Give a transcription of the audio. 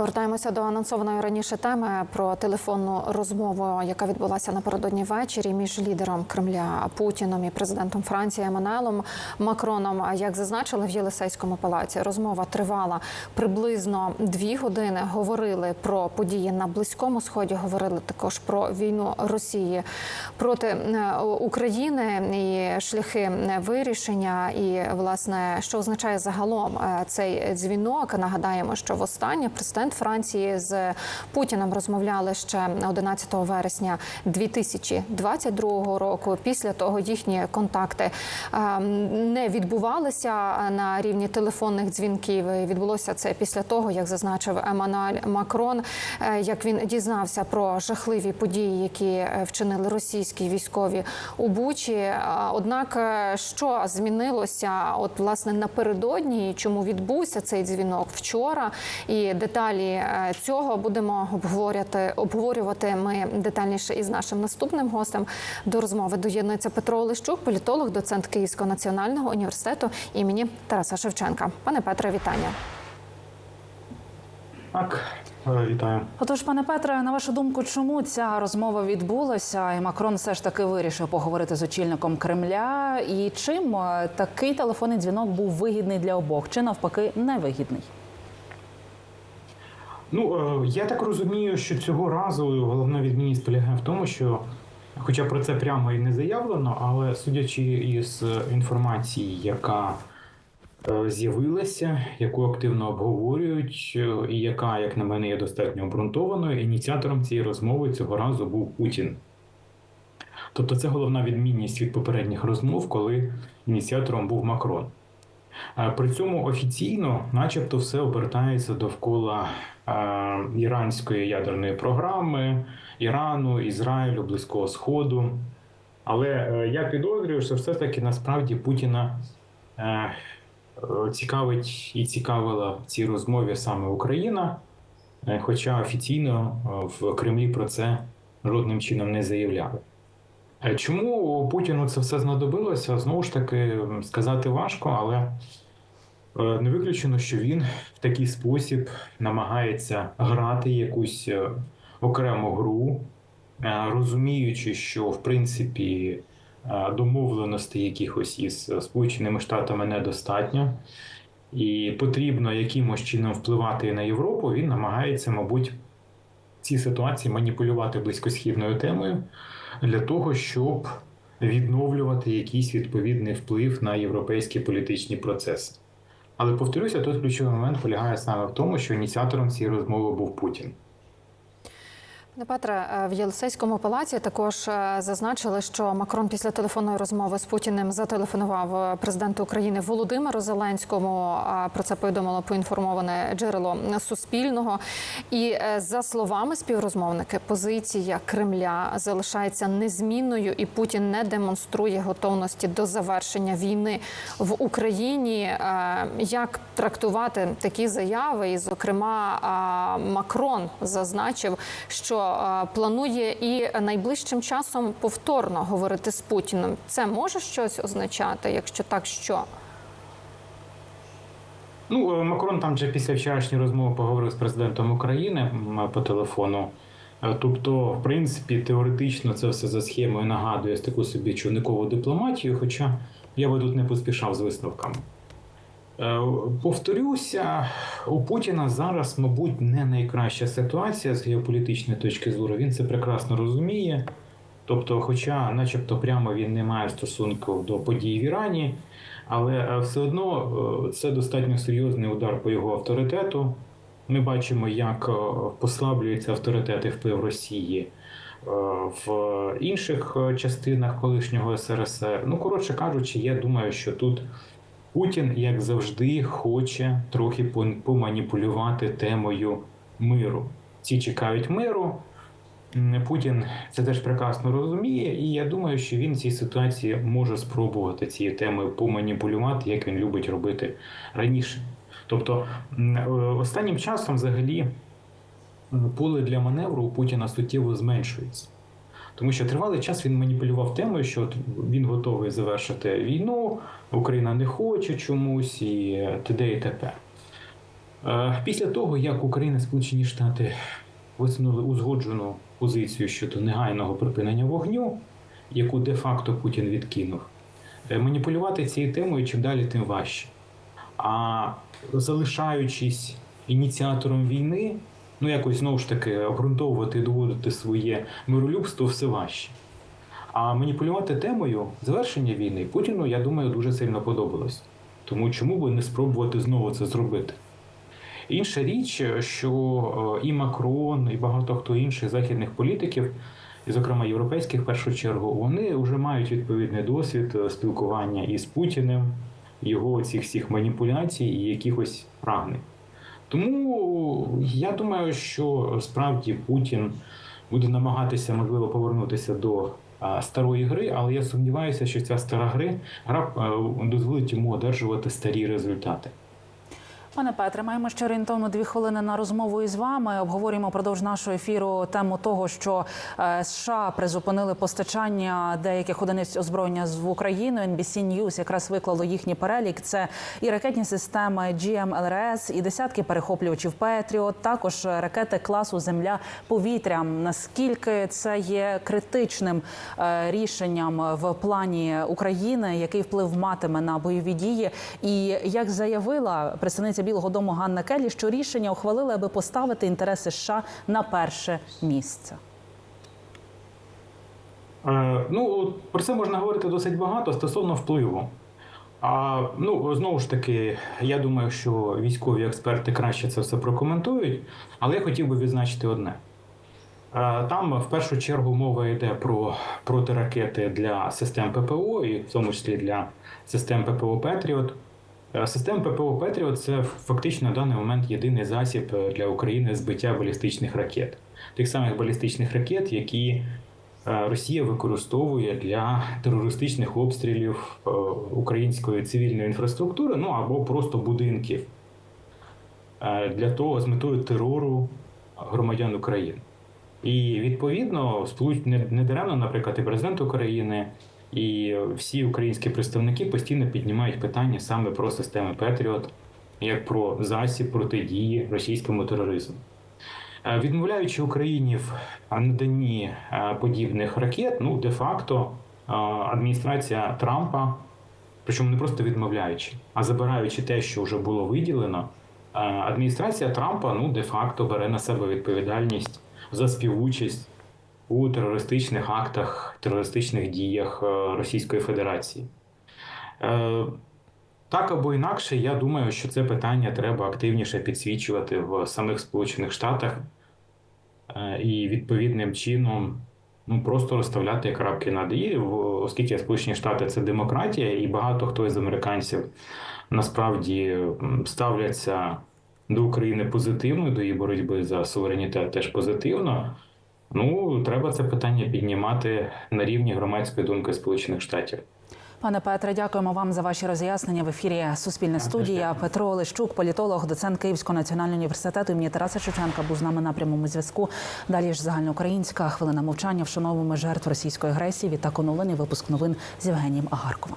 Повертаємося до анонсованої раніше теми про телефонну розмову, яка відбулася напередодні ввечері між лідером Кремля Путіном і президентом Франції Еммануелем Макроном. Як зазначили в Єлисейському палаці, розмова тривала приблизно дві години. Говорили про події на близькому сході. Говорили також про війну Росії проти е, України і шляхи вирішення. І власне, що означає загалом е, цей дзвінок. Нагадаємо, що востаннє президент Франції з Путіним розмовляли ще 11 вересня 2022 року. Після того їхні контакти е, не відбувалися на рівні телефонних дзвінків. Відбулося це після того, як зазначив Еммануель Макрон, е, як він дізнався про жахливі події, які е, вчинили російські військові у Бучі. Е, Однак, що змінилося, от власне напередодні, чому відбувся цей дзвінок вчора, і деталі е, цього будемо обговорювати обговорювати ми детальніше із нашим наступним гостем. До розмови доєднується Петро Олещук, політолог, доцент Київського національного університету імені Тараса Шевченка. Пане Петре, вітання. Так, е, вітаю. Отож, пане Петре, на вашу думку, чому ця розмова відбулася, і Макрон все ж таки вирішив поговорити з очільником Кремля? І чим е, такий телефонний дзвінок був вигідний для обох, чи навпаки невигідний? Ну е, я так розумію, що цього разу головна відмінність полягає в тому, що, хоча про це прямо і не заявлено, але судячи із інформації, яка е, з'явилася, яку активно обговорюють, е, і яка, як на мене, є достатньо обґрунтованою, ініціатором цієї розмови цього разу був Путін. Тобто це головна відмінність від попередніх розмов, коли ініціатором був Макрон. При цьому офіційно, начебто, все обертається довкола іранської ядерної програми, Ірану, Ізраїлю, Близького Сходу. Але е, я підозрюю, що все таки насправді Путіна е, цікавить і цікавила в цій розмові саме Україна, е, хоча офіційно в Кремлі про це жодним чином не заявляли. Е, Чому Путіну це все знадобилося? Знову ж таки, сказати важко, але е, не виключено, що він в такий спосіб намагається грати якусь е, окрему гру, розуміючи, що в принципі домовленостей якихось із Сполученими Штатами недостатньо, і потрібно якимось чином впливати на Європу, він намагається, мабуть, в цій ситуації маніпулювати близькосхідною темою для того, щоб відновлювати якийсь відповідний вплив на європейські політичні процеси. Але повторюся, тут ключовий момент полягає саме в тому, що ініціатором цієї розмови був Путін. Петре, е, в Єлисейському палаці також е, зазначили, що Макрон після телефонної розмови з Путіним зателефонував е, президенту України Володимиру Зеленському. Про це повідомило поінформоване джерело Суспільного. І за словами співрозмовники, позиція Кремля залишається незмінною, і Путін не демонструє готовності до завершення війни в Україні. Як трактувати такі заяви? І, зокрема, Макрон зазначив, що е, планує і найближчим часом повторно говорити з Путіним. Це може щось означати? Якщо так, що? Ну, е, Макрон там вже після вчорашньої розмови поговорив з президентом України по телефону. Е, Тобто, в принципі, теоретично це все за схемою нагадує таку собі човникову дипломатію, хоча я би тут не поспішав з висновками. Е, Повторюся, у Путіна зараз, мабуть, не найкраща ситуація з геополітичної точки зору. Він це прекрасно розуміє. Тобто, хоча, начебто, прямо він не має стосунку до подій в Ірані, але е, все одно е, це достатньо серйозний удар по його авторитету. Ми бачимо, як послаблюється авторитет і вплив Росії в інших частинах колишнього СРСР. Ну, коротше кажучи, я думаю, що тут Путін, як завжди, хоче трохи поманіпулювати темою миру. Ці чекають миру. Путін це теж прекрасно розуміє, і я думаю, що він в цій ситуації може спробувати цією темою поманіпулювати, як він любить робити раніше. Тобто е, останнім часом взагалі поле для маневру у Путіна суттєво зменшується. Тому що тривалий час він маніпулював темою, що він готовий завершити війну, Україна не хоче чомусь і т.д. і т.п. Е, Після того, як Україна і Сполучені Штати висунули узгоджену позицію щодо негайного припинення вогню, яку де-факто Путін відкинув, е, маніпулювати цією темою чим далі, тим важче. А залишаючись ініціатором війни, ну якось знову ж таки обґрунтовувати і доводити своє миролюбство все важче. А маніпулювати темою завершення війни Путіну, я думаю, дуже сильно подобалось. Тому чому би не спробувати знову це зробити? Інша річ, що е, і Макрон, і багато хто інших західних політиків, і, зокрема, європейських в першу чергу, вони вже мають відповідний досвід е, спілкування із Путіним, його цих всіх маніпуляцій і якихось прагнень. Тому я думаю, що справді Путін буде намагатися, можливо, повернутися до старої гри, але я сумніваюся, що ця стара гри гра дозволить йому одержувати старі результати. Пане Петре, маємо ще орієнтовно дві хвилини на розмову із вами. Обговорюємо впродовж нашого ефіру тему того, що е, США призупинили постачання деяких одиниць озброєння з в Україну. NBC News якраз виклало їхній перелік. Це і ракетні системи GMLRS, і десятки перехоплювачів Петріот, також ракети класу Земля повітря. Наскільки це є критичним е, рішенням в плані України, який вплив матиме на бойові дії? І як заявила представниця Білого Дому Ганна Келлі, що рішення ухвалили, аби поставити інтереси США на перше місце. Е, ну, про це можна говорити досить багато стосовно впливу. А ну знову ж таки, я думаю, що військові експерти краще це все прокоментують, але я хотів би відзначити одне. Е, Там в першу чергу мова йде про протиракети для систем ППО, і в тому числі для систем ППО Петріот. Е, Система ППО Петріот це фактично на даний момент єдиний засіб е, для України збиття балістичних ракет, тих самих балістичних ракет, які е, Росія використовує для терористичних обстрілів української цивільної інфраструктури, ну або просто будинків для того з метою терору громадян України. І відповідно, не даремно, наприклад, і президент України, і всі українські представники постійно піднімають питання саме про системи Петріот, як про засіб протидії російському тероризму. Е, Відмовляючи Україні в наданні е, подібних ракет, ну де-факто е, адміністрація Трампа, причому не просто відмовляючи, а забираючи те, що вже було виділено, адміністрація Трампа ну де-факто бере на себе відповідальність за співучасть у терористичних актах, терористичних діях е, Російської Федерації. Е, Так або інакше, я думаю, що це питання треба активніше підсвічувати в самих Сполучених Штатах е, і відповідним чином ну, просто розставляти крапки над «і», оскільки Сполучені Штати це демократія, і багато хто із американців насправді ставляться до України позитивно, до її боротьби за суверенітет теж позитивно. Ну, треба це питання піднімати на рівні громадської думки Сполучених Штатів. Пане Петре, дякуємо вам за ваші роз'яснення в ефірі Суспільне студія. Петро Олещук, політолог, доцент Київського національного університету імені Тараса Шевченка, був з нами на прямому зв'язку. Далі ж загальноукраїнська хвилина мовчання вшановуємо жертв російської агресії. Відтак оновлений випуск новин з Євгенієм Агарковим.